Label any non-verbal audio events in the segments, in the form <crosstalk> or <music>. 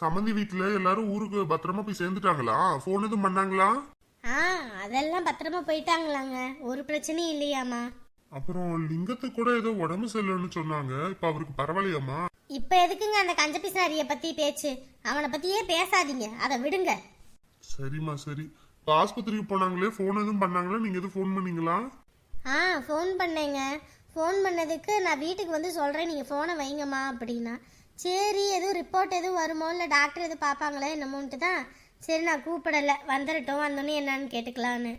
சம்மந்தி வீட்டுல எல்லாரும் ஊருக்கு பத்திரமா போய் சேர்ந்துட்டாங்களா? போன் எதுவும் பண்ணாங்களா? ஆ அதெல்லாம் பத்திரமா போயிட்டாங்களாங்க. ஒரு பிரச்சனையும் இல்லையாம்மா. அப்புறம் லிங்கத்துக்கு கூட ஏதோ உடம்பு சரியில்லைன்னு சொன்னாங்க. இப்ப அவருக்கு பரவாயில்லையாமா இப்ப எதுக்குங்க அந்த கஞ்ச பிசாரிய பத்தி பேச்சு? அவனை பத்தியே பேசாதீங்க. அதை விடுங்க. சரிம்மா சரி. இப்ப ஆஸ்பத்திரிக்கு போனாங்களே போன் எதுவும் பண்ணாங்களா? நீங்க எதுவும் ஃபோன் பண்ணீங்களா? ஆ ஃபோன் பண்ணேங்க. ஃபோன் பண்ணதுக்கு நான் வீட்டுக்கு வந்து சொல்கிறேன் நீங்கள் ஃபோனை வைங்கம்மா அப்படின்னா. சரி எதுவும் ரிப்போர்ட் எதுவும் வருமோ இல்லை டாக்டர் எதுவும் பார்ப்பாங்களே என்னமோன்ட்டு தான் சரி நான் கூப்பிடலை. வந்துடட்டும் வந்தோன்னே என்னன்னு கேட்டுக்கலான்னு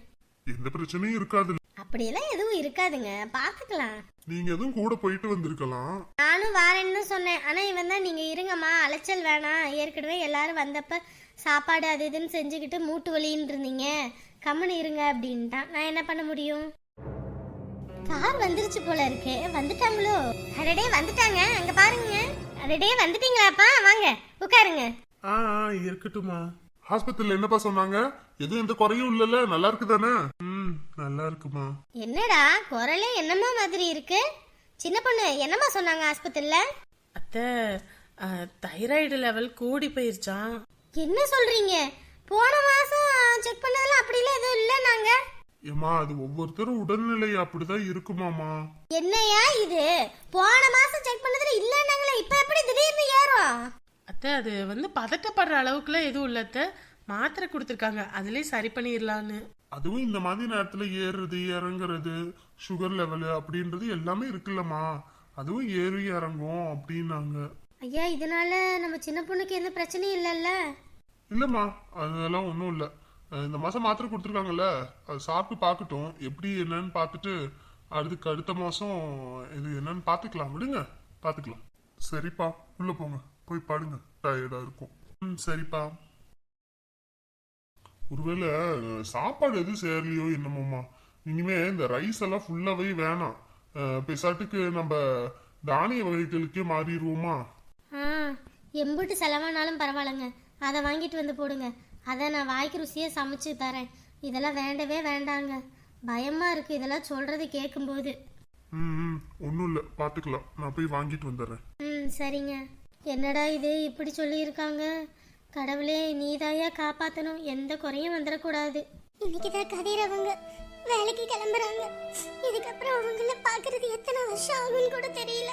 எந்த பிரச்சனையும் இருக்காது. அப்படியெல்லாம் எதுவும் இருக்காதுங்க. பார்த்துக்கலாம். நீங்க எதுவும் கூட போயிட்டு வந்திருக்கலாம். நானும் வாரேன்னு சொன்னேன். ஆனால் இவன் தான் நீங்கள் இருங்கம்மா. அலைச்சல் வேணாம். ஏற்கனவே எல்லாரும் வந்தப்ப சாப்பாடு அது இதுன்னு செஞ்சுக்கிட்டு மூட்டு வலின்னு இருந்தீங்க. கம்முன்னு இருங்க அப்படின்ட்டான். நான் என்ன பண்ண முடியும்? கார் வந்துருச்சு போல இருக்கு. வந்துட்டாங்களோ? அடடே வந்துட்டாங்க. அங்க பாருங்க. அடடே வந்துட்டீங்களாப்பா? வாங்க உட்காருங்க. ஆ ஆ, இருக்கட்டுமா ஹாஸ்பிட்டல்ல என்னப்பா சொன்னாங்க? எதுவும் எந்த குறையும் இல்லல்ல? நல்லா இருக்கு தானே ம் நல்லா இருக்குமா? என்னடா குரலே என்னமா மாதிரி இருக்கு. சின்ன பொண்ணு என்னம்மா சொன்னாங்க ஆஸ்பத்திரியில? அத்தை தைராய்டு லெவல் கூடி போயிருச்சான் என்ன சொல்றீங்க? போன மாசம் செக் பண்ணதுல அப்படிலாம் எதுவும் இல்லை நாங்க ஏமா அது ஒவ்வொருத்தரும் உடல்நிலை அப்படிதான் இருக்குமாமா என்னையா இது? போன மாசம் செக் பண்ணதுல இல்லன்னாங்களே இப்ப எப்படி திடீர்னு ஏறும்? அத்தை அது வந்து பதட்டப்படுற அளவுக்குலாம் எதுவும் இல்லை அத்தை. மாத்திரை கொடுத்துருக்காங்க. அதுலயே சரி பண்ணிடலான்னு. அதுவும் இந்த மாதிரி நேரத்துல ஏறுறது இறங்குறது சுகர் லெவலு அப்படின்றது எல்லாமே இருக்குல்லம்மா. அதுவும் ஏறி இறங்கும் அப்படின்னாங்க. ஐயா இதனால நம்ம சின்ன பொண்ணுக்கு எந்த பிரச்சனையும் இல்லைல்ல? இல்லம்மா அதெல்லாம் ஒன்றும் இல்லை. இந்த மாதம் மாத்திரை கொடுத்துருக்காங்கல்ல அது சாப்பிட்டு பார்க்கட்டும் எப்படி என்னன்னு பார்த்துட்டு அதுக்கு அடுத்த மாசம் இது என்னன்னு பார்த்துக்கலாம். விடுங்க பார்த்துக்கலாம். சரிப்பா உள்ள போங்க. போய் பாடுங்க. டயர்டாக இருக்கும். ம் சரிப்பா. ஒருவேளை சாப்பாடு எதுவும் சேரலையோ என்னமோம்மா. இனிமே இந்த ரைஸ் எல்லாம் ஃபுல்லாகவே வேணாம். பெசாட்டுக்கு நம்ம தானிய வகைகளுக்கே மாறிடுவோமா? ஆ செலவானாலும் பரவாயில்லைங்க. அதை வாங்கிட்டு வந்து போடுங்க. அதை நான் வாய்க்கு ருசியாக சமைச்சு தரேன். இதெல்லாம் வேண்டவே வேண்டாங்க. பயமா இருக்கு இதெல்லாம் சொல்றது கேட்கும்போது ம் ம். ஒன்றும் இல்லை. பார்த்துக்கலாம் நான் போய் வாங்கிட்டு வந்துடுறேன் ம் சரிங்க. என்னடா இது? இப்படி சொல்லியிருக்காங்க. கடவுளே நீதாயா காப்பாத்தணும். எந்த குறையும் வந்துடக்கூடாது இன்னைக்கு தான் கதிர் அவங்க வேலைக்கு கிளம்புறாங்க. இதுக்கப்புறம் அவங்கள பாக்குறது எத்தனை வருஷம் ஆகும்னு கூட தெரியல.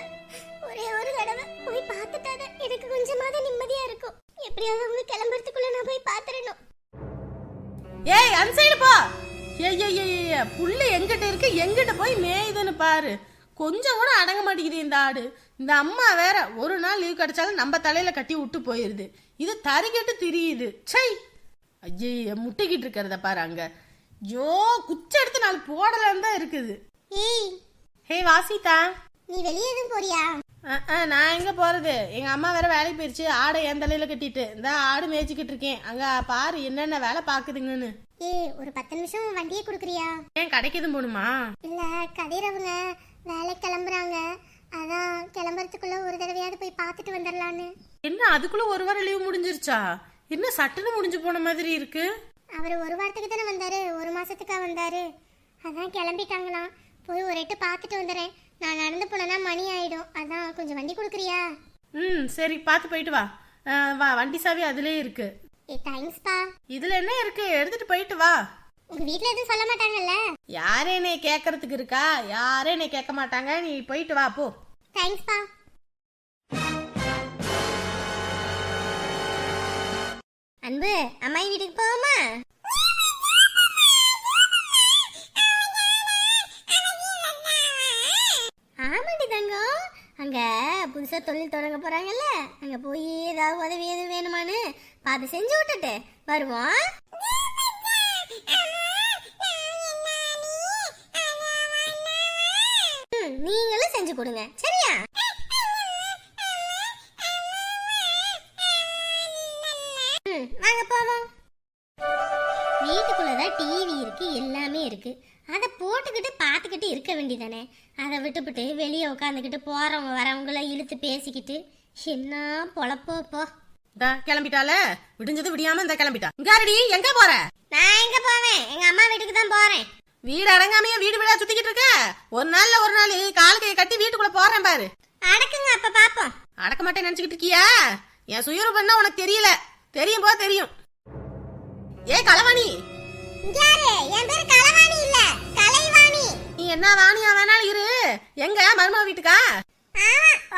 ஒரே ஒரு தடவை போய் பார்த்துட்டாதான் எனக்கு கொஞ்சமாவது நிம்மதியா இருக்கும். எப்படியாவது அவங்க கிளம்புறதுக்குள்ள நான் போய் பார்த்துடணும். ஏய் அந்த சைடு போ. ஏய் ஏய் ஏய், புல்லு எங்கிட்ட இருக்கு? எங்கிட்ட போய் மேயுதுன்னு பாரு. கொஞ்சம் கூட அடங்க மாட்டேங்குது இந்த ஆடு. இந்த அம்மா வேற ஒரு நாள் லீவ் கிடைச்சாலும் நம்ம தலையில கட்டி விட்டு போயிருது. இது தறிக்கிட்டு திரியுது. சை ஐயே முட்டிக்கிட்டு இருக்கிறத பாரு அங்க. ஜோ குச்சி எடுத்து நாலு போடலான்னு தான் இருக்குது. ஏய். ஹே வாசிதா. நீ வெளியே எதுவும் போறியா? நான் எங்க போறது? எங்க அம்மா வேற வேலைக்கு போயிருச்சு. ஆடை என் தலையில கட்டிட்டு. இந்த ஆடு மேய்ச்சிக்கிட்டு இருக்கேன். அங்க பாரு என்னென்ன வேலை பாக்குதுங்கன்னு ஏய் ஒரு பத்து நிமிஷம் வண்டியை கொடுக்குறியா? ஏன் கடைக்கு எதுவும் போகணுமா? இல்ல கதிர் அவங்க வேலைக்கு கிளம்புறாங்க. அதான் கிளம்புறதுக்குள்ள ஒரு தடவையாவது போய் பார்த்துட்டு வந்துடலான்னு என்ன அதுக்குள்ள ஒரு வாரம் லீவ் முடிஞ்சிருச்சா? என்ன சட்டுன்னு முடிஞ்சு போன மாதிரி இருக்கு? அவர் ஒரு வாரத்துக்கு தானே வந்தாரு. ஒரு மாசத்துக்கா வந்தாரு. அதான் கிளம்பிட்டாங்களாம். போய் ஒரு எட்டு பார்த்துட்டு வந்துடுறேன் நான் நடந்து போனேன்னா மணி ஆயிடும். அதான் கொஞ்சம் வண்டி கொடுக்குறியா? ம் சரி பார்த்து போயிட்டு வா. அஹ், வா வண்டி சாவி அதுலயே இருக்கு. ஏ தேங்க்ஸ்ப்பா இதுல என்ன இருக்கு? எடுத்துட்டு போயிட்டு வா. உங்க வீட்ல எதுவும் சொல்ல மாட்டாங்கல்ல? யாரே என்னை கேட்கறதுக்கு இருக்கா? யாரே என்னை கேட்க மாட்டாங்க? நீ போயிட்டு வா போ. தேங்க்ஸ்ப்பா அன்பு அம்மாயி வீட்டுக்கு போவோமா? அங்கே புதுசாக தொழில் தொடங்க போறாங்கல்ல? அங்கே போய் ஏதாவது உதவி எதுவும் வேணுமான்னு பார்த்து செஞ்சு விட்டுட்டு வருவோம். ம், நீங்களும் செஞ்சு கொடுங்க. சரி? பார்த்துக்கிட்டு இருக்க வேண்டியதானே? அதை விட்டுப்புட்டு வெளியே உட்காந்துக்கிட்டு போறவங்க வரவங்கள இழுத்து பேசிக்கிட்டு என்ன பொழப்போ போ இந்தா கிளம்பிட்டால விடிஞ்சது விடியாம இந்த கிளம்பிட்டா. இங்காரடி எங்க போற? நான் எங்க போவேன்? எங்க அம்மா வீட்டுக்கு தான் போறேன். வீடு அடங்காமையா வீடு வீடா சுத்திக்கிட்டு இருக்க? ஒரு நாள்ல ஒரு நாள் கால் கையை கட்டி வீட்டுக்குள்ள போறேன் பாரு. அடக்குங்க அப்ப பாப்போம். அடக்க மாட்டேன் நினைச்சுக்கிட்டு இருக்கியா? என் சுயரூபம்னா உனக்கு தெரியல. தெரியும் போ தெரியும். ஏ யாரு? என் பேரு இல்ல. கலைவாணி நீ என்ன வாணியா வேணாலும் இரு. எங்க மருமக வீட்டுக்கா?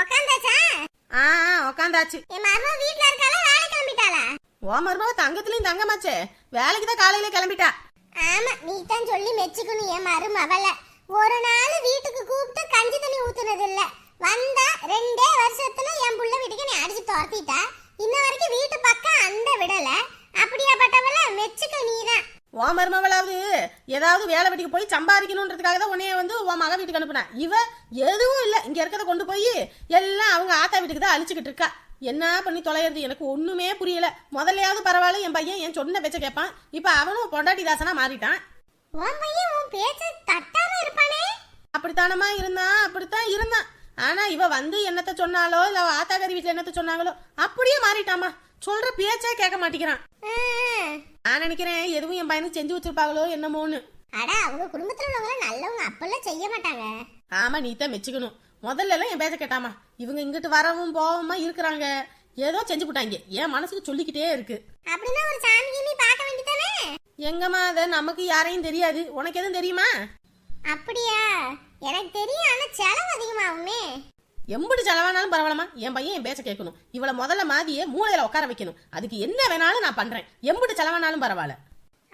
உக்காந்தாச்சா? ஆ உக்காந்தாச்சு. என் மருமக வீட்ல இருக்காளா வேலை கிளம்பிட்டாளா? ஓ மருமக தங்கத்துலயும் தங்கமாச்சே. வேலைக்கு தான் காலையில கிளம்பிட்டா. ஆமா நீ தான் சொல்லி மெச்சுக்கணும் என் மருமவள. ஒரு நாள் வீட்டுக்கு கூப்பிட்டு கஞ்சி தண்ணி ஊத்துனது இல்ல வந்தா ரெண்டே வருஷத்துல என் புள்ள வீட்டுக்கு நீ அடிச்சு துரத்திட்டா. இன்ன வரைக்கும் வீட்டு பக்கம் அந்த விடல. அப்படியாப்பட்டவள மெச்சுக்க நீதான் ஓ மருமவளாவது ஏதாவது வேலை வெட்டிக்கு போய் சம்பாதிக்கணுன்றதுக்காக தான் உன்னைய வந்து உன் மக வீட்டுக்கு அனுப்புனா. இவ எதுவும் இல்லை. இங்க இருக்கிறத கொண்டு போய் எல்லாம் அவங்க ஆத்தா வீட்டுக்கு தான் அழிச்சுக்கிட்டு இருக்கா. என்ன பண்ணி தொலைகிறது எனக்கு ஒண்ணுமே புரியல. முதல்லையாவது பரவாயில்ல என் பையன் என் சொன்ன பேச்ச கேட்பான். இப்ப அவனும் பொண்டாட்டி தாசனா மாறிட்டான். அப்படித்தானமா இருந்தான் அப்படித்தான் இருந்தான். ஆனா இவ வந்து என்னத்த சொன்னாலோ இல்ல ஆத்தாக்காரி வீட்டுல என்னத்த சொன்னாங்களோ அப்படியே மாறிட்டாமா சொல்ற பேச்சே கேட்க மாட்டேங்கிறான். நான் நினைக்கிறேன் எதுவும் என் பையனுக்கு செஞ்சு வச்சிருப்பாங்களோ என்னமோன்னு. அட அவங்க குடும்பத்துல உள்ளவங்க நல்லவங்க அப்பெல்லாம் செய்ய மாட்டாங்க. ஆமா நீ தான் மெச்சுக்கணும். முதல்ல எல்லாம் என் பேச்ச கேட்டாமா. இவங்க இங்கிட்டு வரவும் போவமா இருக்கிறாங்க. ஏதோ செஞ்சு போட்டாங்க. என் மனசுக்கு சொல்லிக்கிட்டே இருக்கு. அப்படின்னா ஒரு சாமி கிமி பார்க்க வேண்டியதானே? எங்கம்மா அதை? நமக்கு யாரையும் தெரியாது. உனக்கு எதுவும் தெரியுமா? அப்படியா? எனக்கு தெரியும். ஆனா எம்புட்டு செலவானாலும் பரவாயில்லமா என் பையன் என் பேச்ச கேட்கணும். இவளை முதல்ல மாதியே மூளையில உட்கார வைக்கணும். அதுக்கு என்ன வேணாலும் நான் பண்றேன். எம்புட்டு செலவானாலும் பரவாயில்ல.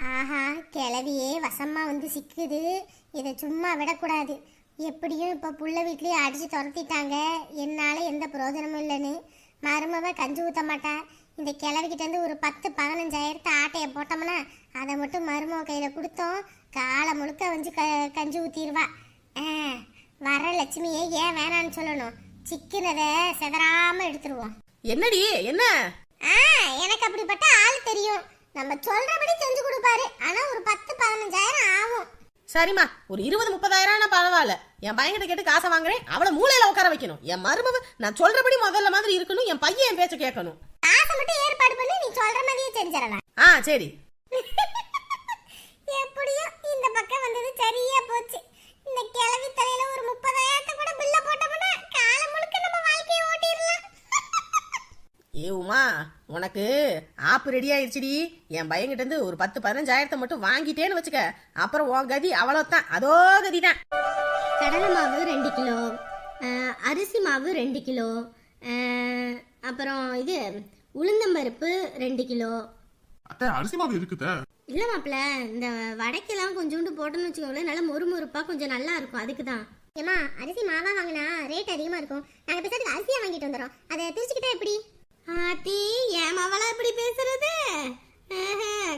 ஆஹா கிளவியே வசமா வந்து சிக்குது. இதை சும்மா விடக்கூடாது. எப்படியும் இப்போ புள்ள வீட்லேயே அடிச்சு துரத்திட்டாங்க. என்னால எந்த பிரயோஜனமும் இல்லைன்னு. மருமவ கஞ்சி ஊத்த மாட்டா. இந்த கிளவிக்கிட்ட இருந்து ஒரு பத்து பதினஞ்சாயிரத்து ஆட்டையை போட்டோம்னா அதை மட்டும் மருமவ கையில கொடுத்தோம். காலை முழுக்க வந்து க கஞ்சி ஊத்திடுவா. ஆ, வர லட்சுமியை ஏன் வேணான்னு சொல்லணும். சிக்கினதை செதறாம எடுத்துருவோம். என்னடி? என்ன? ஆ எனக்கு அப்படிப்பட்ட ஆள் தெரியும். நம்ம சொல்றபடி செஞ்சு கொடுப்பாரு. ஆனா ஒரு பத்து பதினஞ்சாயிரம் ஆகும். சரிம்மா ஒரு இருபது முப்பதாயிரம் பரவாயில்ல. என் பையன்கிட்ட கேட்டு காசை வாங்குறேன். அவளை மூளையில உட்கார வைக்கணும். என் மருமவ நான் சொல்றபடி முதல்ல மாதிரி இருக்கணும். என் பையன் என் பேச்ச கேட்கணும். காசை மட்டும் ஏற்பாடு பண்ணி நீ சொல்ற மாதிரியே செஞ்சிடலாம் ஆ சரி. உனக்கு ஆப்பு ரெடி ஆயிடுச்சுடி என் பையன்கிட்ட இருந்து ஒரு பத்து பதினஞ்சாயிரத்தை மட்டும் வாங்கிட்டேன்னு வச்சுக்க. அப்புறம் உன் கதி அவ்வளோதான் அதோ கதி தான் கடலை மாவு ரெண்டு கிலோ அரிசி மாவு ரெண்டு கிலோ அப்புறம் இது உளுந்தம்பருப்பு ரெண்டு கிலோ. அத்தை அரிசி மாவு இருக்குத. இல்லை மாப்பிள்ள இந்த வடைக்கெல்லாம் கொஞ்சோண்டு போட்டோம்னு வச்சுக்கோங்களேன் நல்லா மொறு மொறுப்பாக கொஞ்சம் நல்லா இருக்கும் அதுக்கு தான் ஏமா அரிசி மாவா வாங்கினா ரேட் அதிகமா இருக்கும். நாங்க பேசுறதுக்கு அரிசியா வாங்கிட்டு வந்துடுறோம் அதை பிரிச்சுக்கிட்டா எப்படி? ஆத்தி ஏன் மவளா இப்படி பேசுறது?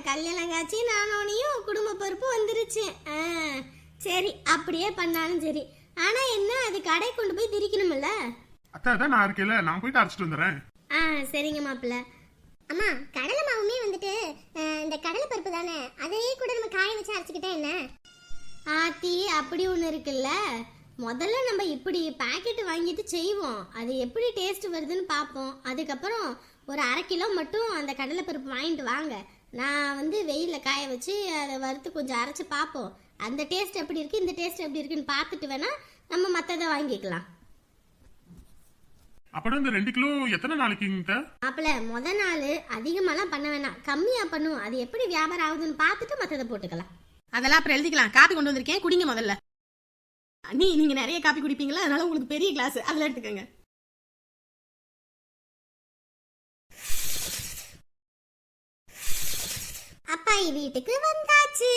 கல்யாணம் காட்சி நானோனையும் குடும்ப பொறுப்பு வந்துருச்சு. சரி அப்படியே பண்ணாலும் சரி. ஆனா என்ன அது கடை கொண்டு போய் திரிக்கணும்ல? அத்தை அதான் நான் இருக்கேன்ல நான் போயிட்டு அரைச்சிட்டு வந்துடுறேன். ஆ சரிங்க மாப்பிள்ள. அம்மா கடலை மாவுமே வந்துட்டு இந்த கடலை பருப்பு தானே? அதையே கூட நம்ம காய வச்சு அரைச்சிக்கிட்டா என்ன? ஆத்தி அப்படி ஒன்று இருக்குல்ல? முதல்ல நம்ம இப்படி பாக்கெட் வாங்கிட்டு செய்வோம். அது எப்படி டேஸ்ட் வருதுன்னு பார்ப்போம். அதுக்கப்புறம் ஒரு அரை கிலோ மட்டும் அந்த கடலைப்பருப்பு வாங்கிட்டு வாங்க. நான் வந்து வெயிலில் காய வச்சு அதை வறுத்து கொஞ்சம் அரைச்சி பார்ப்போம். அந்த டேஸ்ட் எப்படி இருக்கு இந்த டேஸ்ட் எப்படி இருக்குன்னு பார்த்துட்டு வேணா நம்ம மற்றதை வாங்கிக்கலாம். அப்புறம் இந்த ரெண்டு கிலோ எத்தனை நாளைக்குங்க மாப்பிள்ள முத நாள் அதிகமாலாம் பண்ண வேணாம். கம்மியாக பண்ணுவோம் அது எப்படி வியாபாரம் ஆகுதுன்னு பார்த்துட்டு மற்றதை போட்டுக்கலாம். அதெல்லாம் அப்புறம் எழுதிக்கலாம். காப்பி கொண்டு வந்திருக்கேன். குடிங்க முதல்ல. நீ நீங்க நிறைய காப்பி குடிப்பீங்களா? அதனால உங்களுக்கு பெரிய கிளாஸ் அதுல எடுத்துக்கோங்க. அப்பாயி வீட்டுக்கு வந்தாச்சு.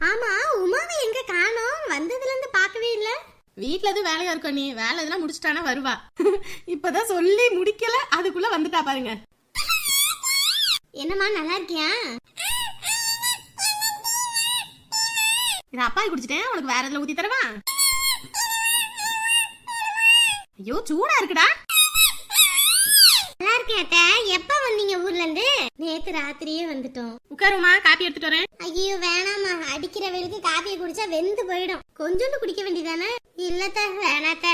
ஆமா உமாவை எங்க காணோம்? வந்ததுல இருந்து பார்க்கவே இல்ல. வீட்ல எதுவும் வேலையா இருக்கும் நீ? வேலை எதுனா முடிச்சிட்டானா வருவா. <laughs> இப்பதான் சொல்லி முடிக்கல அதுக்குள்ள வந்துட்டா பாருங்க. என்னம்மா நல்லா இருக்கியா? இது அப்பாய் குடிச்சிட்டேன் உனக்கு வேற எதுல ஊத்தி தரவா? ஐயோ சூடா இருக்குடா. நல்லா இருக்கேன் அத்தை. எப்ப வந்தீங்க ஊர்ல இருந்து நேத்து ராத்திரியே வந்துட்டோம். உட்காருமா காப்பி எடுத்துட்டு வரேன். ஐயோ வேணாம்மா. அடிக்கிற வெயிலுக்கு காப்பியை குடிச்சா வெந்து போயிடும். கொஞ்சோண்டு குடிக்க வேண்டியதானே? இல்லத்த வேணாத்த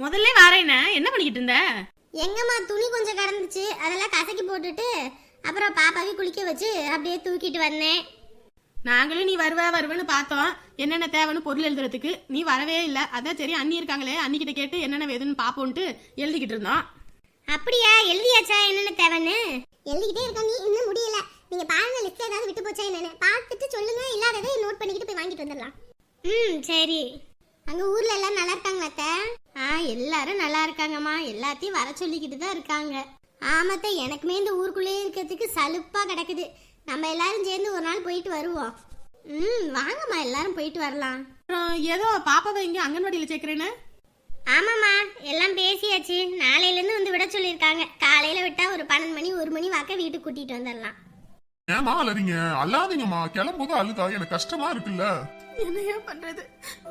முதல்ல வாரேன என்ன? பண்ணிக்கிட்டு இருந்த? எங்கம்மா துணி கொஞ்சம் கடந்துச்சு அதெல்லாம் கசக்கி போட்டுட்டு அப்புறம் பாப்பாவை குளிக்க வச்சு அப்படியே தூக்கிட்டு வந்தேன். நாங்களும் நீ வருவ வருவேன்னு பார்த்தோம். என்னென்ன தேவைன்னு பொருள் எழுதுறதுக்கு. நீ வரவே இல்லை. அதான் சரி அண்ணி இருக்காங்களே அண்ணிக்கிட்ட கேட்டு என்னென்ன வேணும்னு பார்ப்போன்ட்டு எழுதிக்கிட்டு இருந்தோம். அப்படியா? எழுதியாச்சா? என்னென்ன தேவைன்னு? எழுதிக்கிட்டே இருக்கா நீ இன்னும் முடியல. நீங்க பாருங்க லிஸ்ட் ஏதாவது விட்டு போச்சா என்னன்னு. பார்த்துட்டு சொல்லுங்க. இல்லாததை நோட் பண்ணிக்கிட்டு போய் வாங்கிட்டு வந்துடலாம். ம் சரி. அங்க ஊர்ல எல்லாம் நல்லா இருக்காங்களா அத்தை? ஆ எல்லாரும் நல்லா இருக்காங்கம்மா. எல்லாத்தையும் வர சொல்லிக்கிட்டு தான் இருக்காங்க. ஆமாத்த எனக்குமே இந்த ஊருக்குள்ளேயே இருக்கிறதுக்கு சலுப்பா கிடக்குது. நம்ம எல்லாரும் சேர்ந்து ஒரு நாள் போயிட்டு வருவோம். ம் வாங்கம்மா எல்லாரும் போயிட்டு வரலாம். அப்புறம் ஏதோ பாப்பாவை இங்கே அங்கன்வாடியில் சேர்க்குறேன்னு? ஆமாம்மா எல்லாம் பேசியாச்சு. நாளையிலேருந்து வந்து விட சொல்லியிருக்காங்க. காலையில் விட்டால் ஒரு பன்னெண்டு மணி ஒரு மணி வாக்க வீட்டுக்கு கூட்டிகிட்டு வந்துடலாம். ஏமா அலறீங்க? அல்லாதீங்கம்மா கிளம்போது அழுதா. எனக்கு கஷ்டமா இருக்குல்ல. என்னையா பண்றது?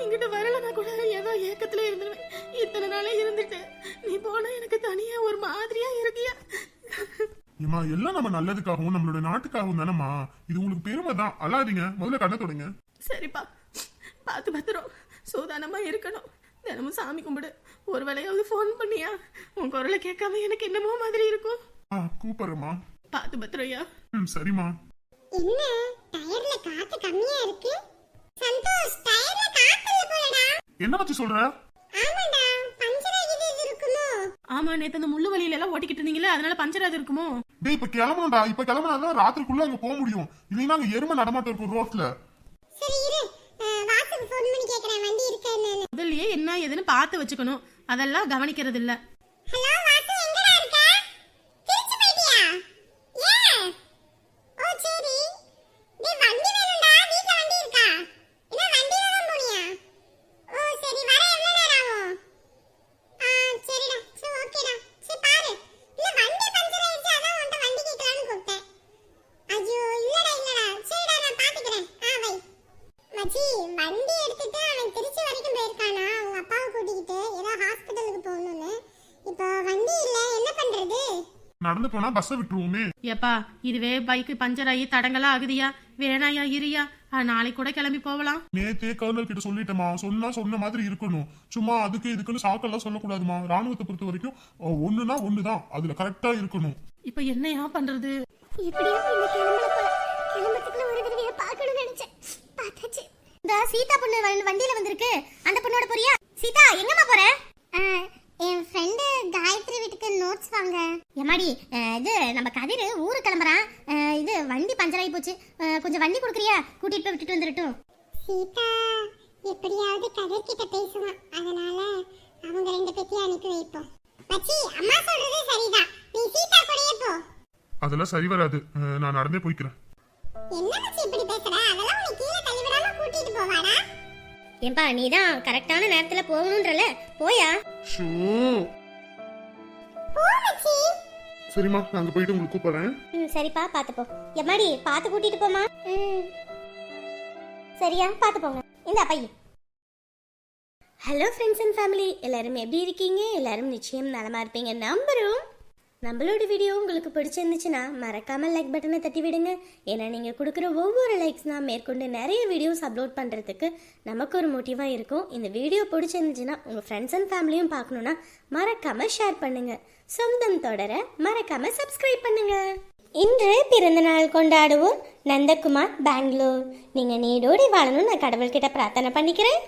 இங்கிட்ட வரலனா கூட ஏதோ ஏக்கத்துல இருந்துருவேன். இத்தனை நாளே இருந்துட்டு நீ போனா எனக்கு தனியா ஒரு மாதிரியா இருக்கியா? ஏமா எல்லாம் நம்ம நல்லதுக்காகவும் நம்மளோட நாட்டுக்காகவும் தானம்மா. இது உங்களுக்கு பெருமை தான். அல்லாதீங்க முதல்ல கண்ணை தொடங்க. சரிப்பா. பார்த்து பத்திரம். சூதானமா இருக்கணும். தினமும் சாமி கும்பிடு. ஒரு வேளையாவது ஃபோன் பண்ணியா? உன் குரலை கேட்காம எனக்கு என்னமோ மாதிரி இருக்கும். ஆ கூப்பிடுறேம்மா. பார்த்து பத்திரம்யா. ம் சரிம்மா. என்ன? டயர்ல காத்து கம்மியா இருக்கு. சந்தோஷ் டயர்ல காத்து இல்ல போலடா. என்ன பத்தி சொல்ற? ஆமா நேத்து அந்த முள்ளு வழியில எல்லாம் ஓட்டிக்கிட்டு இருந்தீங்களே அதனால பஞ்சர் அது இருக்குமோ? டேய் இப்ப கிளம்பணும்டா இப்ப கிளம்புனாதான் ராத்திரிக்குள்ள அங்க போக முடியும். இல்லைன்னா அங்க எருமை நடமாட்டம் இருக்கும் ரோட்ல. சரி இரு. வாசுக்கு ஃபோன் பண்ணி கேக்குறேன். வண்டி இருக்கா என்னன்னு முதல்லயே என்ன ஏதுன்னு பார்த்து வச்சுக்கணும். அதெல்லாம் கவனிக்கிறது இல்ல ஹலோ வாசு எங்கடா இருக்க திருச்சி போயிட்டியா ஏன் ஓ சரி டேய் வண்டி வேணும்டா வீட்ல வண்டி இருக்கா என்ன வண்டியில தான் போனியா ஓ சரி வர எவ்வளவு நேரம் ஆகும் ஆ சரிடா சரி ஓகேடா சரி பாரு இல்ல வண்டி பஞ்சர் ஆயிடுச்சு அதான் உன்கிட்ட வண்டி கேட்கலான்னு கூப்பிட்டேன் ஐயோ இல்லடா இல்லடா சரிடா நான் பாத்துக்கிறேன் ஆ வை மச்சி வண்டி எடுத்துட்டு அவன் திருச்சி வரைக்கும் போயிருக்கானா அவங்க அப்பாவை கூட்டிக்கிட்டு ஏதோ ஹாஸ்பிட்டலுக்கு போகணும்னு இப்போ வண்டி இல்ல என்ன பண்றது நடந்து போனா பஸ்ஸை விட்டுருவோமே. ஏப்பா இதுவே பைக்கு பஞ்சர் ஆகி தடங்கலா ஆகுதியா? வேணாயா இரியா? நாளைக்கு கூட கிளம்பி போகலாம் நேத்தே கர்னல் கிட்ட சொல்லிட்டேமா சொன்னா சொன்ன மாதிரி இருக்கணும். சும்மா அதுக்கு இதுக்குன்னு சாக்கெல்லாம் சொல்லக்கூடாதுமா. ராணுவத்தை பொறுத்த வரைக்கும் ஒண்ணுனா ஒண்ணுதான். அதுல கரெக்டா இருக்கணும். இப்ப என்னையா பண்றது? இந்த சீதா பொண்ணு வண்டியில வந்திருக்கு. அந்த பொண்ணோட போறியா? சீதா எங்கம்மா போற என் ஃப்ரெண்டு காயத்ரி வீட்டுக்கு நோட்ஸ் வாங்க இது நம்ம கதிர் ஊரு கிளம்புறான். இது வண்டி பஞ்சர் ஆகி போச்சு. கொஞ்சம் வண்டி கொடுக்குறியா? கூட்டிட்டு போய் விட்டுட்டு வந்துடட்டும். சீதா எப்படியாவது கதிர்கிட்ட பேசுவான் அதனால அவங்க ரெண்டு பேத்தையும் அனுப்பி வைப்போம். மச்சி அம்மா சொல்றது சரிதான். நீ சீதா கூடயே போ. அதெல்லாம் சரி வராது. நான் நடந்தே போய்க்கிறேன். என்ன மச்சி இப்படி பேசுற? அதெல்லாம் உன்னை கீழே தள்ளி விடாம கூட்டிட்டு போவாடா ஏன்பா நீ தான் கரெக்டான நேரத்துல போகணுன்றல. போயா? ஷோ. சரிம்மா நான் அங்க போயிட்டு உங்களுக்கு கூப்பிடுறேன். ம் சரிப்பா பார்த்து போ எம்மாடி பார்த்து கூட்டிட்டு போமா ம். சரியா பார்த்து போங்க இந்த பையன் ஹலோ ஃப்ரெண்ட்ஸ் அண்ட் ஃபேமிலி எல்லாரும் எப்படி இருக்கீங்க? எல்லாரும் நிச்சயம் நலமா இருப்பீங்க. நம்பரும் நம்மளோட வீடியோ உங்களுக்கு பிடிச்சிருந்துச்சுன்னா மறக்காம லைக் பட்டனை தட்டி விடுங்க. ஏன்னா நீங்கள் கொடுக்குற ஒவ்வொரு லைக்ஸ் தான் மேற்கொண்டு நிறைய வீடியோஸ் அப்லோட் பண்ணுறதுக்கு நமக்கு ஒரு மோட்டிவாக இருக்கும். இந்த வீடியோ பிடிச்சிருந்துச்சுன்னா உங்கள் ஃப்ரெண்ட்ஸ் அண்ட் ஃபேமிலியும் பார்க்கணுன்னா மறக்காம ஷேர் பண்ணுங்க. சொந்தம் தொடர மறக்காம சப்ஸ்கிரைப் பண்ணுங்க. இன்று பிறந்த நாள் கொண்டாடுவோம். நந்தகுமார் பெங்களூர். நீங்கள் நீடோடி வாழணும்னு நான் கடவுள்கிட்ட பிரார்த்தனை பண்ணிக்கிறேன்.